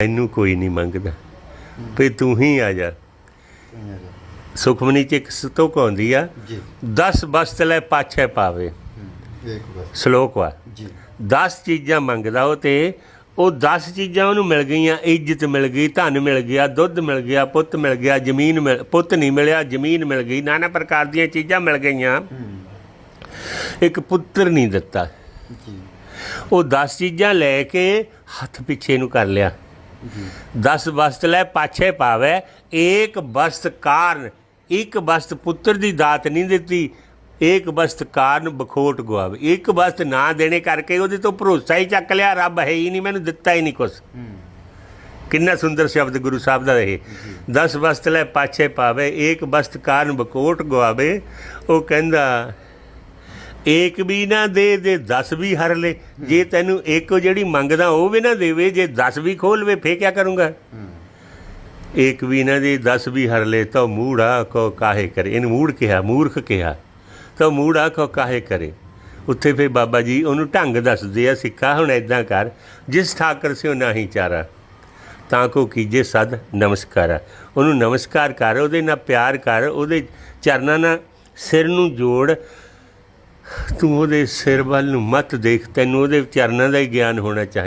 ਮੈਨੂੰ ਕੋਈ ਨਹੀਂ ਮੰਗਦਾ। ਵੀ ਤੂੰ ਹੀ ਆ ਜਾ। ਸੁਖਮਨੀ ਚ ਇੱਕ ਸਤੋਕ ਆਉਂਦੀ ਆ। ਜੀ। 10 ਬਸਤ ਲੈ ਪਾਛੇ ਪਾਵੇ। ਬਸ। ਸ਼ਲੋਕ ਵਾ ਜੀ। 10 ਚੀਜ਼ਾਂ ਮੰਗਦਾ ਉਹ ਤੇ ਉਹ 10 ਚੀਜ਼ਾਂ ਉਹਨੂੰ ਮਿਲ ਗਈਆਂ। ਇੱਜ਼ਤ ਮਿਲ ਗਈ ਧਨ ਮਿਲ ਗਿਆ ਦੁੱਧ ਮਿਲ ਗਿਆ ਪੁੱਤ ਮਿਲ ਗਿਆ ਜ਼ਮੀਨ ਮਿਲ ਪੁੱਤ ਨਹੀਂ ਮਿਲਿਆ ਜ਼ਮੀਨ ਮਿਲ ਗਈ। ਨਾਨਾ ਪ੍ਰਕਾਰ ਦੀਆਂ ਚੀਜ਼ਾਂ ਮਿਲ ਗਈਆਂ। ਇੱਕ ਪੁੱਤਰ ਨਹੀਂ ਦਿੱਤਾ। ਜੀ। ਉਹ 10 ਚੀਜ਼ਾਂ ਲੈ ਕੇ ਹੱਥ ਪਿੱਛੇ ਨੂੰ ਕਰ ਲਿਆ। 10 ਬਸਤ ਲੈ ਪਾਛੇ ਪਾਵੇ, ਏਕ ਬਸਤ ਕਾਰਨ, ਇੱਕ ਬਸਤ ਪੁੱਤਰ ਦੀ ਦਾਤ ਨਹੀਂ ਦਿੱਤੀ, ਏਕ ਬਸਤ ਕਾਰਨ ਬਖੋਟ ਗਵਾਵੇ ਇੱਕ ਬਸਤ ਨਾ ਦੇਣੇ ਕਰਕੇ ਉਹਦੇ ਤੋਂ ਭਰੋਸਾ ਹੀ ਚੱਕ ਲਿਆ, ਰੱਬ ਹੈ ਹੀ ਨਹੀਂ, ਮੈਨੂੰ ਦਿੱਤਾ ਹੀ ਨਹੀਂ ਕੁਛ। ਕਿੰਨਾ ਸੁੰਦਰ ਸ਼ਬਦ ਗੁਰੂ ਸਾਹਿਬ ਦਾ ਇਹ। 10 ਵਸਤ ਲੈ ਪਾਛੇ ਪਾਵੇ, ਏਕ ਬਸਤ ਕਾਰਨ ਬਖੋਟ ਗਵਾਵੇ ਉਹ ਕਹਿੰਦਾ ਏਕ ਵੀ ਨਾ ਦੇ ਦੇ 10 ਵੀ ਹਰ ਲੈ। ਜੇ ਤੈਨੂੰ ਇੱਕ ਜਿਹੜੀ ਮੰਗਦਾ ਉਹ ਵੀ ਨਾ ਦੇਵੇ, ਜੇ 10 ਵੀ ਖੋਲਵੇ ਫੇ ਕਿਆ ਕਰੂੰਗਾ? ਏਕ ਵੀ ਨਾ ਦੇ 10 ਵੀ ਹਰ ਲੈ ਤਾਂ ਮੂੜਾ ਕੋ ਕਾਹੇ ਕਰੇ। ਇਹਨੂੰ ਮੂੜ ਕਿਹਾ, ਮੂਰਖ ਕਿਹਾ। ਤਾਂ ਮੂੜਾ ਕੋ ਕਾਹੇ ਕਰੇ। ਉੱਥੇ ਫੇ ਬਾਬਾ ਜੀ ਉਹਨੂੰ ਢੰਗ ਦੱਸਦੇ ਆ, ਸਿੱਖਾ ਹੁਣ ਐਦਾਂ ਕਰ। ਜਿਸ ਠਾਕਰ ਸਿਓ ਨਾਹੀ ਚਾਰਾ, ਤਾਂ ਕੋ ਕੀਜੇ ਸਦ ਨਮਸਕਾਰ। ਉਹਨੂੰ ਨਮਸਕਾਰ ਕਰ, ਉਹਦੇ ਨਾਲ ਪਿਆਰ ਕਰ, ਉਹਦੇ ਚਰਨਾਂ ਨਾਲ ਸਿਰ ਨੂੰ ਜੋੜ ਤੂੰ ਉਹਦੇ ਸਿਰ ਵੱਲ ਨੂੰ ਮਤ ਦੇਖ, ਤੈਨੂੰ ਉਹਦੇ ਚਰਨਾਂ ਦਾ ਹੀ ਗਿਆਨ ਹੋਣਾ ਚਾਹੀਦਾ।